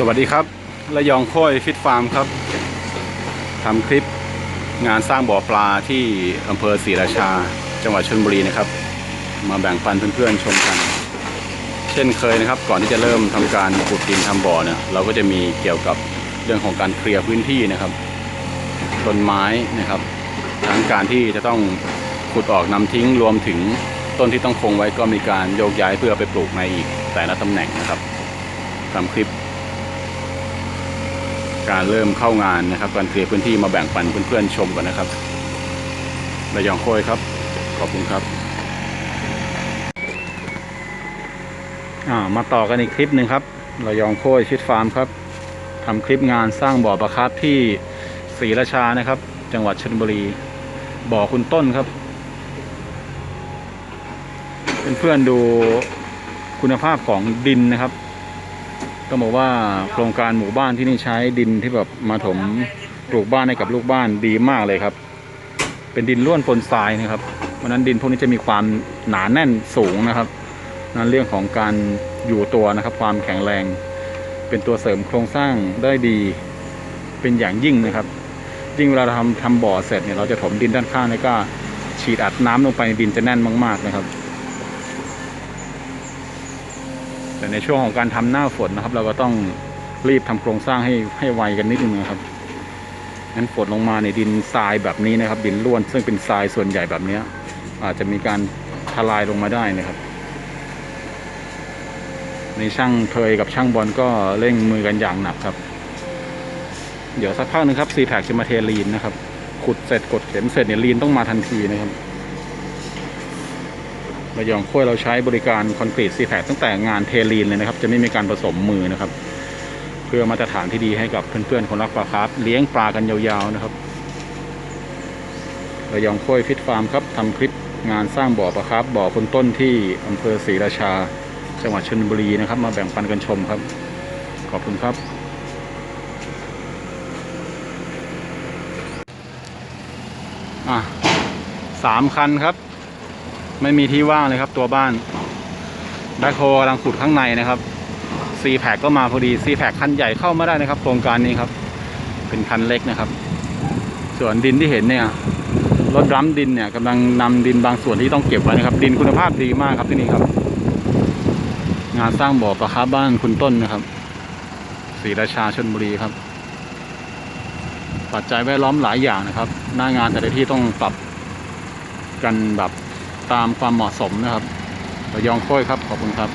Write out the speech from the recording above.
สวัสดีครับระยองค้อยฟิตฟาร์มครับทำคลิปงานสร้างบ่อปลาที่อำเภอศรีราชา จังหวัดชลบุรีนะครับ มาแบ่งปันเพื่อนๆชมกัน เช่นเคยนะครับ ก่อนที่จะเริ่มทำการขุดดินทำบ่อเนี่ยเราก็จะมีเกี่ยวกับเรื่องของการเคลียร์พื้นที่นะครับต้นไม้นะครับทั้งการที่จะต้องขุดออกนำทิ้งรวมถึงต้นที่ต้องคงไว้ก็มีการโยกย้ายเพื่อไปปลูกในอีกแต่ละตำแหน่งนะครับทำคลิป การเริ่มเข้างานนะครับการเคลียร์พื้นที่มาแบ่งปันเพื่อนๆชมกันนะครับระยองโค้ยครับ ขอบคุณครับมาต่อกันอีกคลิปหนึ่งครับระยองโค้ยชิดฟาร์มครับทำคลิปงานสร้างบ่อปลาคาร์ฟที่ศรีราชานะครับ จังหวัดชลบุรี บ่อคุณต้นครับเพื่อนๆดูคุณภาพของดินนะครับ ต้องบอกว่าโครงการหมู่บ้านที่นี่ใช้ดินที่แบบมาถมปลูกบ้านให้กับลูกบ้านดีมากเลยครับ เป็นดินร่วนปนทรายนะครับเพราะนั้นดินพวกนี้จะมีความหนาแน่นสูงนะครับนั้นเรื่องของการอยู่ตัวนะครับ ความแข็งแรง เป็นตัวเสริมโครงสร้างได้ดีเป็นอย่างยิ่งนะครับยิ่งเวลาเราทำทำบ่อเสร็จเนี่ยเราจะถมดินด้านข้างนี่ก็ฉีดอัดน้ำลงไปในดินจะแน่นมาก ๆนะครับ แต่ในช่วงของการทำหน้าฝนนะครับ เราก็ต้องรีบทำโครงสร้างให้ให้ไวกันนิดนึงนะครับงั้นฝนลงมาในดินทรายแบบนี้นะครับ ดินร่วนซึ่งเป็นทรายส่วนใหญ่แบบเนี้ยอาจจะมีการทลายลงมาได้นะครับในช่างเคยกับช่างบอลก็เร่งมือกันอย่างหนักครับ เดี๋ยวสักพักหนึงครับซีแพคจะมาเทลีนนะครับ ขุดเสร็จกดเข็มเสร็จเนี่ยลีนต้องมาทันทีนะครับ ระยองค้ยเราใช้บริการคอนกรีตซีแพคตั้งแต่งานเทลีนเลยนะครับ จะไม่มีการผสมมือนะครับ เพื่อมาตรฐานที่ดีให้กับเพื่อนๆคนรักปลาคาร์ฟเลี้ยงปลากันยาวๆนะครับระยองค้ยฟิตฟาร์มครับทำคลิปงานสร้างบ่อปลาคาร์ฟบ่อคนต้นที่อำเภอศรีราชา จังหวัดชลบุรีนะครับ มาแบ่งปันกันชมครับ ขอบคุณครับอะสามคันครับ ไม่มีที่ว่างเลยครับตัวบ้านแบคโฮกำลังขุดข้างในนะครับซีแพคก็มาพอดีซีแพคคันใหญ่เข้าไม่ได้นะครับ โครงการนี้ครับ เป็นคันเล็กนะครับ ส่วนดินที่เห็นเนี่ยรถรัมดินเนี่ยกำลังนำดินบางส่วนที่ต้องเก็บไว้นะครับ ดินคุณภาพดีมากครับที่นี่ครับ งานสร้างบ่อปลาคาร์ฟบ้านคุณต้นนะครับศรีราชาชนบุรีครับ ปัจจัยแวดล้อมหลายอย่างนะครับ หน้างานแต่ละที่ต้องปรับกันแบบ ตามความเหมาะสมนะครับระยองโค้ยครับขอบคุณครับ